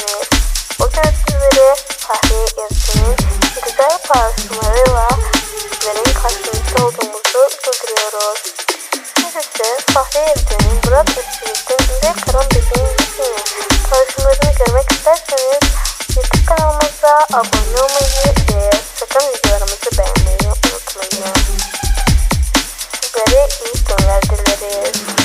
etkinliği. O görüntüleri Fahriye Gezgin'in güzel paylaşımlarıyla sizlerin karşınızda olduğumuzu duyuruyoruz. Siz ise Fahriye Gezgin'in Burak Özçivit'in Bize Karan Bebeğin Bizi'ni paylaşımlarını görmek isterseniz YouTube kanalımıza abone olmayı ve sakın videolarımızı beğenmeyi unutmayın. Sizlere iyi günler dileriz.